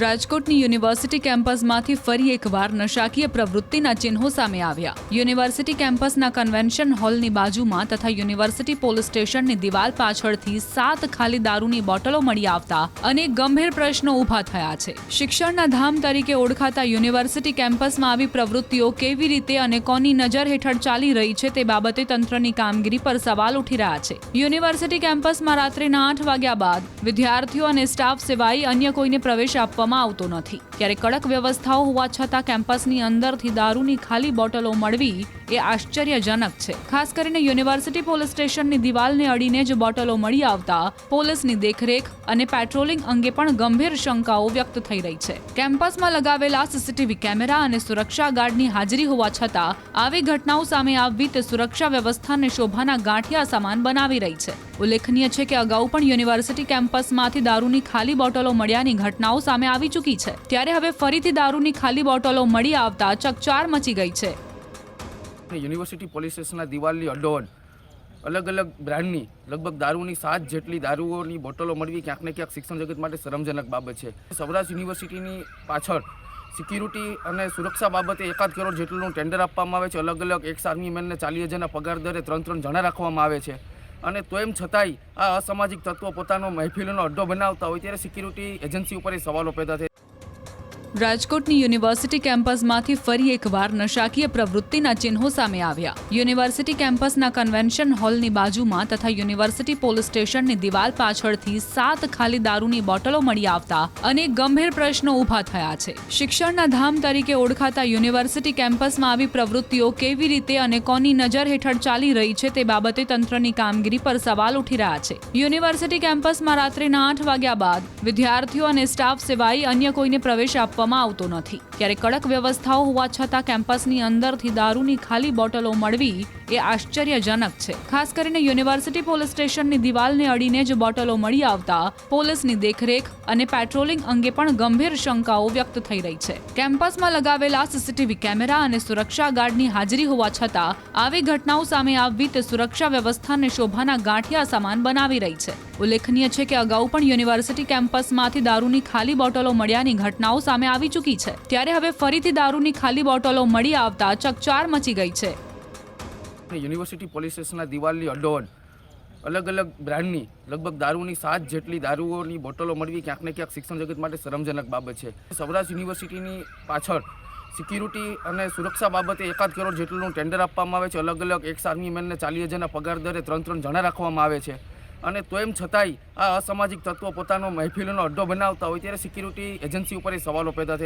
રાજકોટની યુનિવર્સિટી કેમ્પસમાંથી ફરી એકવાર નશાકીય પ્રવૃત્તિના ચિહ્નો સામે આવ્યા. યુનિવર્સિટી કેમ્પસના કન્વેન્શન હોલની બાજુમાં તથા યુનિવર્સિટી પોલીસ સ્ટેશનની દિવાલ પાછળથી સાત ખાલી દારૂની બોટલો મળી આવતા અનેક ગંભીર પ્રશ્નો ઊભા થયા છે. શિક્ષણના ધામ તરીકે ઓળખાતા યુનિવર્સિટી કેમ્પસમાં આવી પ્રવૃત્તિઓ કેવી રીતે અને કોની નજર હેઠળ ચાલી રહી છે તે બાબતે તંત્રની કામગીરી પર સવાલ ઉઠી રહ્યા છે. યુનિવર્સિટી કેમ્પસમાં રાત્રિના આઠ વાગ્યા બાદ વિદ્યાર્થીઓ અને સ્ટાફ સિવાય અન્ય કોઈને પ્રવેશ આપવામાં આવતો નથી. ત્યારે કડક વ્યવસ્થાઓ હોવા છતાં કેમ્પસની અંદરથી દારૂની ખાલી બોટલો મળવી એ આશ્ચર્યજનક છે. ખાસ કરીને યુનિવર્સિટી પોલીસ સ્ટેશનની દિવાલને અડીને જ બોટલો મળી આવતા પોલીસની દેખરેખ અને પેટ્રોલિંગ અંગે પણ ગંભીર શંકાઓ વ્યક્ત થઈ રહી છે. કેમ્પસમાં લગાવેલા સીસીટીવી કેમેરા અને સુરક્ષા ગાર્ડની હાજરી હોવા છતાં આવી ઘટનાઓ સામે આવવી તે સુરક્ષા વ્યવસ્થાને શોભાના ગાંઠિયા સમાન બનાવી રહી છે. ઉલ્લેખનીય છે કે અગાઉ પણ યુનિવર્સિટી કેમ્પસમાંથી દારૂની ખાલી બોટલો મળ્યાની ઘટનાઓ સામે આવી ચૂકી છે. ત્યારે હવે ફરીથી દારૂની ખાલી બોટલો મળી આવતા ચકચાર મચી ગઈ છે. યુનિવર્સિટી પોલીસ સ્ટેશનના દિવાલની અડોઅડ અલગ અલગ બ્રાન્ડની લગભગ દારૂની સાત જેટલી દારૂઓની બોટલો મળવી ક્યાંક ને ક્યાંક શિક્ષણ જગત માટે શરમજનક બાબત છે. સૌરાષ્ટ્ર યુનિવર્સિટીની પાછળ સિક્યુરિટી અને સુરક્ષા બાબતે એકાદ કરોડ જેટલું ટેન્ડર આપવામાં આવે છે. અલગ અલગ એક્સ આર્મી મેનને ચાલીસ હજારના પગાર દરે ત્રણ ત્રણ જણા રાખવામાં આવે છે. અને તો એમ છતાંય આ અસામાજિક તત્વો પોતાનો મહેફિલોનો અડ્ડો બનાવતા હોય ત્યારે સિક્યુરિટી એજન્સી ઉપર એ સવાલો પેદા થાય. રાજકોટની યુનિવર્સિટી કેમ્પસમાંથી ફરી એકવાર નશાકીય પ્રવૃત્તિના ચિહ્નો સામે આવ્યા. યુનિવર્સિટી કેમ્પસના કન્વેન્શન હોલની બાજુમાં તથા યુનિવર્સિટી પોલીસ સ્ટેશનની દિવાલ પાછળથી સાત ખાલી દારૂની બોટલો મળી આવતા અનેક ગંભીર પ્રશ્નો ઊભા થયા છે. શિક્ષણના ધામ તરીકે ઓળખાતા યુનિવર્સિટી કેમ્પસમાં આવી પ્રવૃત્તિઓ કેવી રીતે અને કોની નજર હેઠળ ચાલી રહી છે તે બાબતે તંત્રની કામગીરી પર સવાલ ઉઠી રહ્યા છે. યુનિવર્સિટી કેમ્પસમાં રાત્રિના આઠ વાગ્યા બાદ વિદ્યાર્થીઓ અને સ્ટાફ સિવાય અન્ય કોઈને પ્રવેશ આપવામાં આવતો નથી. ત્યારે કડક વ્યવસ્થાઓ હોવા છતાં કેમ્પસની અંદરથી દારૂની ખાલી બોટલો મળવી એ આશ્ચર્યજનક છે. ખાસ કરીને યુનિવર્સિટી પોલીસ સ્ટેશનની દિવાલને અડીને જ બોટલો મળી આવતા પોલીસની દેખરેખ અને પેટ્રોલિંગ અંગે પણ ગંભીર શંકાઓ વ્યક્ત થઈ રહી છે. કેમ્પસમાં લગાવેલા સીસીટીવી કેમેરા અને સુરક્ષા ગાર્ડની હાજરી હોવા છતાં આવી ઘટનાઓ સામે આવવી તે સુરક્ષા વ્યવસ્થાને શોભાના ગાંઠિયા સમાન બનાવી રહી છે. ઉલ્લેખનીય છે કે અગાઉ પણ યુનિવર્સિટી કેમ્પસમાંથી દારૂની ખાલી બોટલો મળ્યાની ઘટનાઓ સામે આવી ચૂકી છે. ત્યારે હવે ફરીથી દારૂની ખાલી બોટલો મળી આવતા ચકચાર મચી ગઈ છે. યુનિવર્સિટી પોલીસ સ્ટેશનના દિવાલની અડોઅડ અલગ અલગ બ્રાન્ડની લગભગ દારૂની સાત જેટલી દારૂઓની બોટલો મળવી ક્યાંક ને ક્યાંક શિક્ષણ જગત માટે શરમજનક બાબત છે. સૌરાષ્ટ્ર યુનિવર્સિટીની પાછળ સિક્યુરિટી અને સુરક્ષા બાબતે એકાદ કરોડ જેટલું ટેન્ડર આપવામાં આવે છે. અલગ અલગ એક્સ આર્મી મેનને ચાલીસ હજારના પગાર દરે ત્રણ ત્રણ જણા રાખવામાં આવે છે. અને તો એમ છતાંય આ અસામાજિક તત્વો પોતાનો મહેફિલોનો અડ્ડો બનાવતા હોય ત્યારે સિક્યુરિટી એજન્સી ઉપર એ સવાલો પેદા થાય